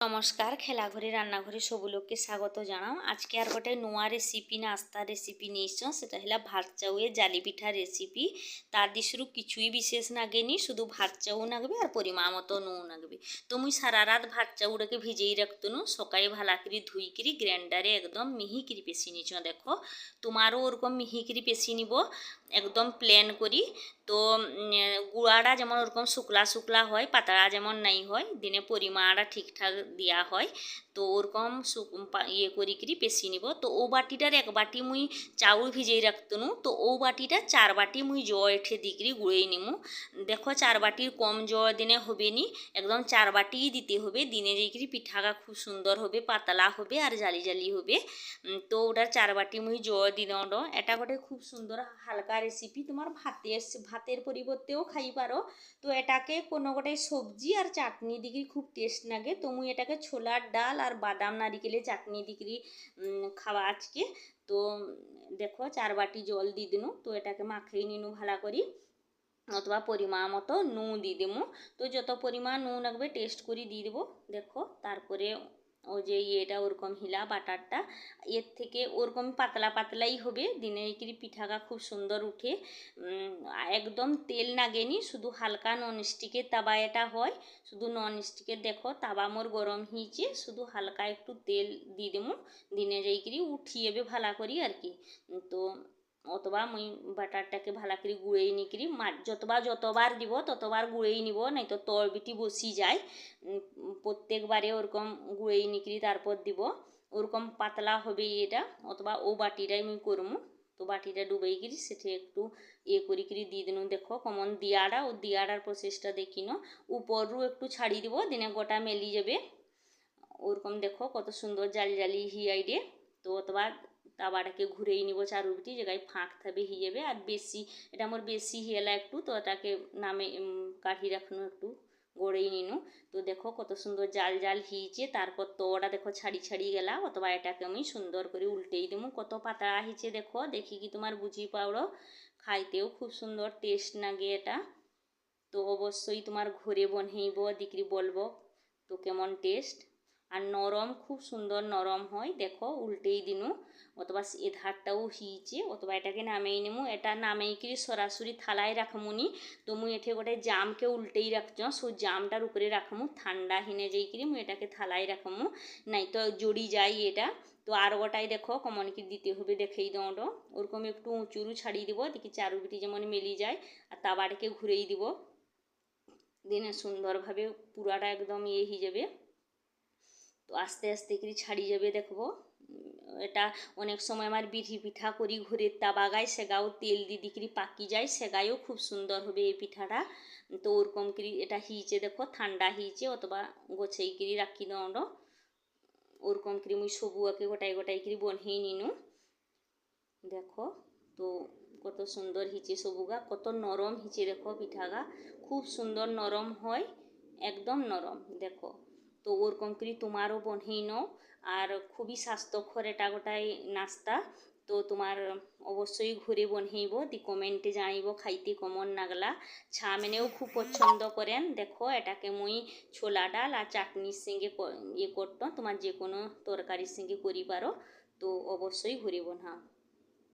নমস্কার, খেলাঘরে, রান্নাঘরে সবু লোককে স্বাগত জানাও। আজকে আর গোটে নূয়া রেসিপি নাস্তা রেসিপি নিয়েছ সেটা হলা ভাত চাউয়ে জালি পিঠা রেসিপি তার দিশরু কিছুই বিশেষ নাগেনি শুধু ভাত চাউ নাগবে আর পরিমা মতো নুন নাগবে তো মুই সারা রাত ভাত চাউটাকে ভিজেই রাখতনু সকালে করে ধুইকিরি, গ্রাইন্ডারে একদম মিহি করে পেশি নিছ, দেখো। তোমারও ওরকম মিহি করে পেশি নিব, একদম প্লেন করি। তো গুঁড়াটা যেমন ওরকম শুকলা শুকলা হয় পাতলা যেমন নাই হয়, দিনে পরিমাণটা ঠিকঠাক দেওয়া হয়। তো ওরকম ইয়ে করি করি পেশি নিব। তো ও বাটিটার এক বাটি মুই চাউল ভিজেই রাখতনু। তো ও বাটিটা চার বাটি মুই জ এঠে দিকরি গুঁড়েই নিমু। দেখো চার বাটির কম জ দিনে হবে নি। একদম চার বাটিই দিতে হবে। দিনে যেইকরি পিঠাগা খুব সুন্দর হবে, পাতলা হবে আর জালি জালি হবে। তো ওটার চার বাটি মুই জ দিন এটা গোটে খুব সুন্দর হালকা রেসিপি তোমার ভাতে ভাতের পরিবর্তেও খাই পারো। তো এটাকে কোনো গোটে সবজি আর চাটনি দিকে খুব টেস্ট লাগে। তো মুই এটাকে ছোলার ডাল আর বাদাম নারিকেলের চাটনি দিকরি খাওয়া আজকে। তো, দেখো চার বাটি জল দিয়ে দিনু, তো এটাকে মাখিয়ে নিনু ভালো করি। অথবা পরিমাণ মতো নুন দিয়ে দেবো তো যত পরিমাণ নুন লাগবে টেস্ট করে দিয়ে দেবো। দেখো, তারপরে ও যে ইয়েটা ওরকম হিলা বাটারটা, এর থেকে ওরকম পাতলা পাতলাই হবে। দিনে কি পিঠাটা খুব সুন্দর উঠে। একদম তেল লাগেনি শুধু হালকা ননস্টিকের তাবা এটা হয়। শুধু ননস্টিকের দেখো, তাবা মোর গরম হয়েছে শুধু হালকা একটু তেল দিয়ে দেবো। দিনে যাইকিরি উঠিয়ে ভালা করি আর কি। তো অথবা মুই বাটারটাকে ভালো করে গুঁড়েই নিকরি যতবার যতবার দিব ততবার গুঁড়েই নিব নাই তো তরবিটি বসি যায়। প্রত্যেকবারে ওরকম গুঁড়েই নিকরি তারপর দিব। ওরকম পাতলা হবে এটা, অথবা ও বাটিটাই মুই করমু তো বাটিটা ডুবাই গিরি সেটা একটু ইয়ে করি করি দিয়ে দিন। দেখো কমন দিয়াটা ও দিয়াটার প্রসেসটা দেখিনো উপরও একটু ছাড়ি দিব, দিনে গোটা মেলি যাবে। ওরকম দেখো কত সুন্দর জালি জালি হিয়াইডে তো অথবা তাওয়াটাকে ঘুরেই নিব চারুটি জায়গায় ফাঁক থাকবে, হিয়েবে। আর বেশি, এটা আমার বেশি হিয়েলা একটু, তো এটাকে নামে কাঠি রাখনো একটু, গড়েই নিনু। তো দেখো কত সুন্দর জাল জাল হিয়েছে, তারপর তো ওটা দেখো ছাড়ি ছাড়ি গেলা, অথবা এটাকে আমি সুন্দর করে উল্টেই দেবো কত পাতলা হয়েছে দেখো, দেখি কি তোমার বুঝি পাওড়ো খাইতেও খুব সুন্দর টেস্ট লাগে এটা। তো অবশ্যই তোমার ঘরে বনেইব দিকরি বলব, তো কেমন টেস্ট আর নরম, খুব সুন্দর নরম হয়। দেখো, উল্টেই দিনু। অথবা এ ধারটাও হিয়েছে অথবা এটাকে নামেই নেমু। এটা নামেই কি সরাসরি থালায় রাখমুনি তো মুই এঠে গোটে জামকে উল্টেই রাখছ। সো, জামটার উপরে রাখমু, ঠান্ডা হিনে যাইকিরি মুই এটাকে থালায় রাখমু। নাই তো জড়ি যাই এটা। তো আর গোটাই দেখো, কমন কি দিতে হবে দেখেই দৌড় ওরকম একটু উঁচুরু ছাড়িয়ে দিব, দেখি চারুবিটি যেমন মেলি যায়। আর তাবাটাকে ঘুরেই দিব। দিনে সুন্দরভাবে পুরাটা একদম ইয়ে হয়ে যাবে। তো আস্তে আস্তে করে ছাড়িয়ে যাবে দেখব এটা অনেক সময় আমার বিড়ি পিঠা করি, ঘুরের তাবাগায় সেগাও তেল দি দিকরি পাকি যায় সেগায়ও খুব সুন্দর হবে এই পিঠাটা। তো ওরকম করি এটা হিচে, দেখো, ঠান্ডা হিচে অথবা গোছাই করি রাখি দণ্ড ওরকম করি মুই সবুয়াকে গোটাই গোটাই করি বনহেই নিনু। দেখো, তো কত সুন্দর হিচে সবুগা কত নরম হিচে, দেখো পিঠাগা খুব সুন্দর নরম হয়, একদম নরম, দেখো। তো ওরকম করে তোমারও বনেই নাও। আর খুবই স্বাস্থ্যকর এটা গোটাই নাস্তা। তো তোমার অবশ্যই ঘুরে বনহেইব দি কমেন্টে জানাইব, খাইতে কমন নাগলা। ছা মেনেও খুব পছন্দ করেন। দেখো এটাকে মুই ছোলা ডাল আর চাটনির সঙ্গে ইয়ে করতো, তোমার যে কোনো তরকারির সঙ্গে করি পারো তো অবশ্যই ঘুরে বনাও।